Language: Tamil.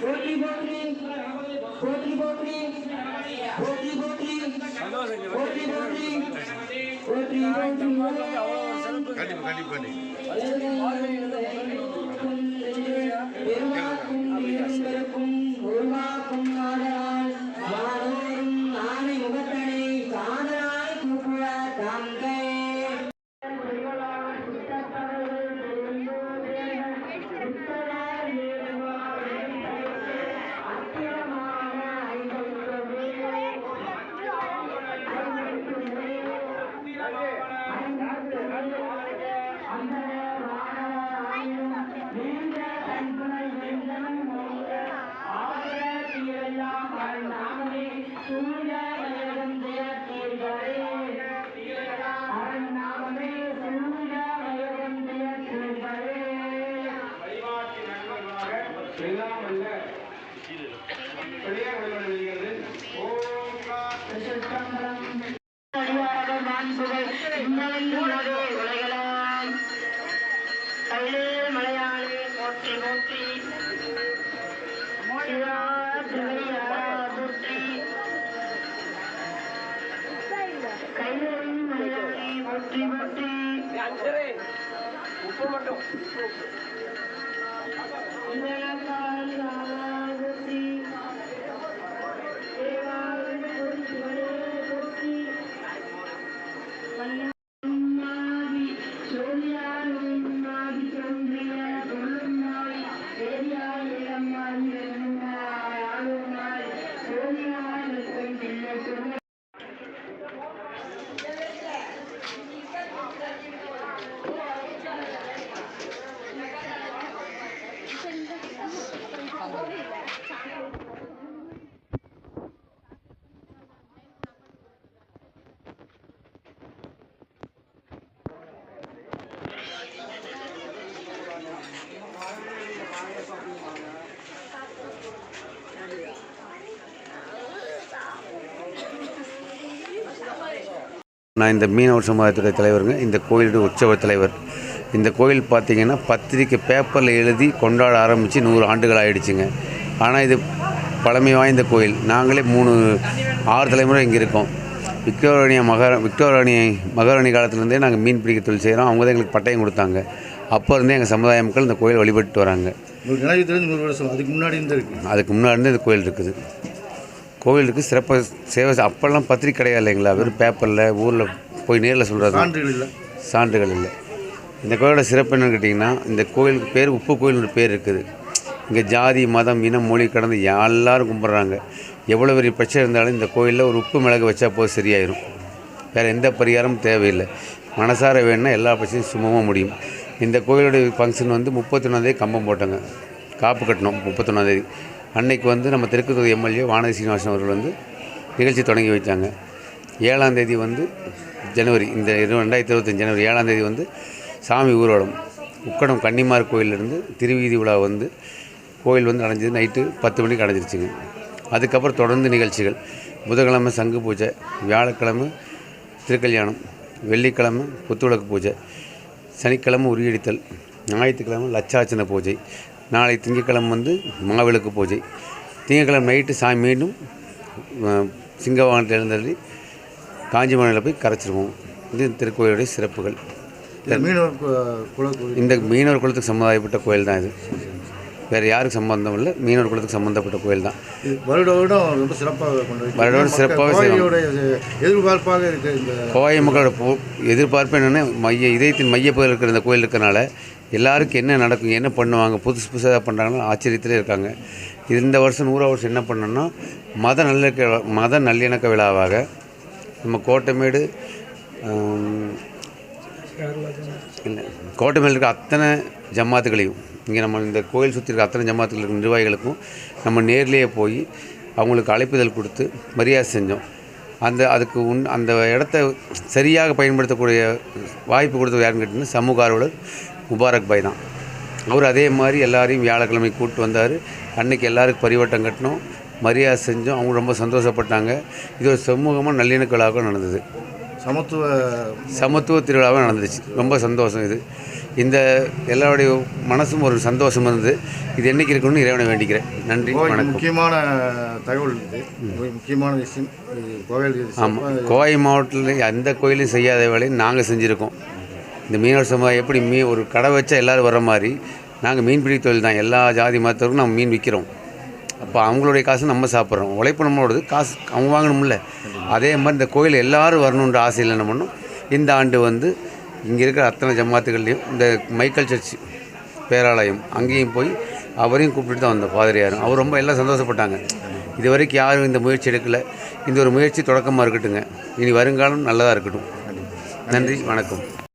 প্রতি বকরি প্রতি বকরি প্রতি বকরি প্রতি বকরি প্রতি বকরি எல்லாம் அல்ல பெரியார் வழிபாடு வருகிறது மலையாளி போற்றி போற்றி மலையாளி போற்றி போற்றி உப்பு மட்டும். Amen. நான் இந்த மீனவர் சமுதாயத்துடைய தலைவருங்க. இந்த கோயிலுடைய உற்சவ தலைவர். இந்த கோயில் பார்த்தீங்கன்னா பத்திரிக்கை பேப்பரில் எழுதி கொண்டாட ஆரம்பித்து நூறு ஆண்டுகள் ஆயிடுச்சுங்க. ஆனால் இது பழமை வாய்ந்த கோயில். நாங்களே மூணு ஆறு தலைமுறை இங்கே இருக்கோம். விக்டோரியா மகார விக்டோராணி மகாராணி காலத்துலேருந்தே நாங்கள் மீன் பிடிக்க தொழில் செய்கிறோம் அவங்க தான் எங்களுக்கு பட்டயம் கொடுத்தாங்க. அப்போ இருந்தே எங்கள் சமுதாய மக்கள் இந்த கோயில் வழிபட்டு வராங்க. அதுக்கு முன்னாடி அதுக்கு முன்னாடி இந்த கோயில் இருக்குது. கோயிலுக்கு சிறப்பாக சேவை அப்போல்லாம் பத்திரிக்கை கிடையாது இல்லைங்களா? வெறும் பேப்பரில் ஊரில் போய் நேரில் சொல்கிறது சான்றுகள் இல்லை. சான்றுகள் இல்லை. இந்த கோயிலோட சிறப்பு என்னன்னு கேட்டிங்கன்னா இந்த கோயிலுக்கு பேர் உப்பு கோயில்னு பேர் இருக்குது. இங்கே ஜாதி மதம் இனம் மொழி கடந்து எல்லாரும் கும்பிட்றாங்க. எவ்வளோ பெரிய பிரச்சனை இருந்தாலும் இந்த கோயிலில் ஒரு உப்பு மிளகு வச்சா போது சரியாயிரும். வேறு எந்த பரிகாரமும் தேவையில்லை. மனசார வேணும்னா எல்லா பிரச்சனையும் சுமமாக முடியும். இந்த கோயிலுடைய ஃபங்க்ஷன் வந்து முப்பத்தொன்னாந்தேதி கம்பம் போட்டாங்க. காப்பு கட்டணும் முப்பத்தொன்னாந்தேதி அன்னைக்கு வந்து நம்ம திருக்குத்தூர் எம்எல்ஏ வானதி சீனிவாசன் அவர்கள் வந்து நிகழ்ச்சி தொடங்கி வைத்தாங்க. ஏழாம் தேதி வந்து ஜனவரி இந்த இரு- ரெண்டாயிரத்தி இருபத்தஞ்சு ஜனவரி ஏழாம் தேதி வந்து சாமி ஊர்வலம் உக்கடம் கன்னிமார் கோயிலிருந்து திருவீதி விழா வந்து கோயில் வந்து அடைஞ்சது. நைட்டு பத்து மணிக்கு அடைஞ்சிருச்சுங்க. அதுக்கப்புறம் தொடர்ந்து நிகழ்ச்சிகள். புதன்கிழமை சங்கு பூஜை வியாழக்கிழமை திருக்கல்யாணம் வெள்ளிக்கிழமை புத்துவிளக்கு பூஜை சனிக்கிழமை உரியடித்தல் ஞாயிற்றுக்கிழமை லட்சாச்சன பூஜை நாளை திங்கட்கிழமை வந்து மாவிளக்கு பூஜை. திங்கக்கிழமை நைட்டு சாமி மீண்டும் அஹ், சிங்கவாகனத்தில் எழுந்தள்ளி காஞ்சிமலையில் போய் கரைச்சிருவோம். இது திருக்கோயிலுடைய சிறப்புகள். மீனவர் குல இந்த மீனவர் குலத்துக்கு சமுதாயப்பட்ட கோயில் தான் இது வேறு யாருக்கு சம்பந்தம் இல்லை மீனவர் குலத்துக்கு சம்மந்தப்பட்ட கோயில் தான் வருட வருடம் ரொம்ப சிறப்பாக. வருட வருடம். கோயிலுடைய எதிர்பார்ப்பாக இருக்கு இந்த கோவை மக்களோட போ எதிர்பார்ப்பு என்னென்னா மைய இதயத்தின் மையப்பகுதியில் இருக்கிற இந்த கோயில் இருக்கிறனால எல்லாருக்கும் என்ன நடக்கும் என்ன பண்ணுவாங்க புதுசு புதுசாக பண்ணுறாங்கன்னா ஆச்சரியத்திலே இருக்காங்க இந்த வருஷம் நூறாவது வருஷம் என்ன பண்ணோன்னா மத நல்லிணக்க விழா- மத நல்லிணக்க விழாவாக நம்ம கோட்டைமேடு கோட்டை இல்லை கோட்டைமேல் இருக்க அத்தனை ஜமாத்துகளையும் இங்கே நம்ம இந்த கோயில் சுற்றி இருக்க அத்தனை ஜமாத்துகளுக்கு இருக்க நிர்வாகிகளுக்கும் நம்ம நேர்லேயே போய் அவங்களுக்கு அழைப்புதல் கொடுத்து மரியாதை செஞ்சோம். அந்த அதுக்கு உன் அந்த இடத்த சரியாக பயன்படுத்தக்கூடிய வாய்ப்பு கொடுத்தது யாருன்னு கேட்டிங்கன்னா சமூக ஆர்வலர் முபாரக் பாய் தான். அவர் அதே மாதிரி எல்லாரையும் வியாழக்கிழமை கூப்பிட்டு வந்தார். அன்னைக்கு எல்லாருக்கும் பரிவட்டம் கட்டினோம் மரியாதை செஞ்சோம். அவங்க ரொம்ப சந்தோஷப்பட்டாங்க. இது ஒரு சமூகமாக நல்லிணக்கலாக நடந்தது. சமத்துவ சமத்துவ திருவிழாவாக நடந்துச்சு. ரொம்ப சந்தோஷம் இது. இந்த எல்லாருடைய மனசும் ஒரு சந்தோஷம் இருந்து இது என்னைக்கு இருக்கணும்னு இறைவனை வேண்டிக்கிறேன். நன்றி வணக்கம். முக்கியமான தகவல் முக்கியமான விஷயம். கோவில் ஆமாம் கோவை மாவட்டத்தில் எந்த கோயிலும் செய்யாத வேலையை நாங்கள் செஞ்சுருக்கோம். இந்த மீனவர் சமுதாயம் எப்படி மீ ஒரு கடை வச்சா எல்லோரும் வர மாதிரி நாங்கள் மீன்பிடி தொழில் தான். எல்லா ஜாதி மதத்தவருக்கும் நம்ம மீன் விற்கிறோம் அப்போ அவங்களுடைய காசு நம்ம சாப்பிட்றோம். உழைப்பு நம்மளோடது. காசு அவங்க வாங்கணும்ல. அதே மாதிரி இந்த கோயில் எல்லாரும் வரணுன்ற ஆசையில் என்ன பண்ணோம்? இந்த ஆண்டு வந்து இங்கே இருக்கிற அத்தனை ஜமாத்துகள்லையும் இந்த மைக்கேல் சர்ச் பேராலயம் அங்கேயும் போய் அவரையும் கூப்பிட்டு தான் வந்த பாதிரியாரும். அவர் ரொம்ப எல்லாம் சந்தோஷப்பட்டாங்க. இது வரைக்கும் யாரும் இந்த முயற்சி எடுக்கலை. இந்த ஒரு முயற்சி தொடக்கமாக இருக்கட்டுங்க இனி வருங்காலம் நல்லதாக இருக்கட்டும். நன்றி. வணக்கம்.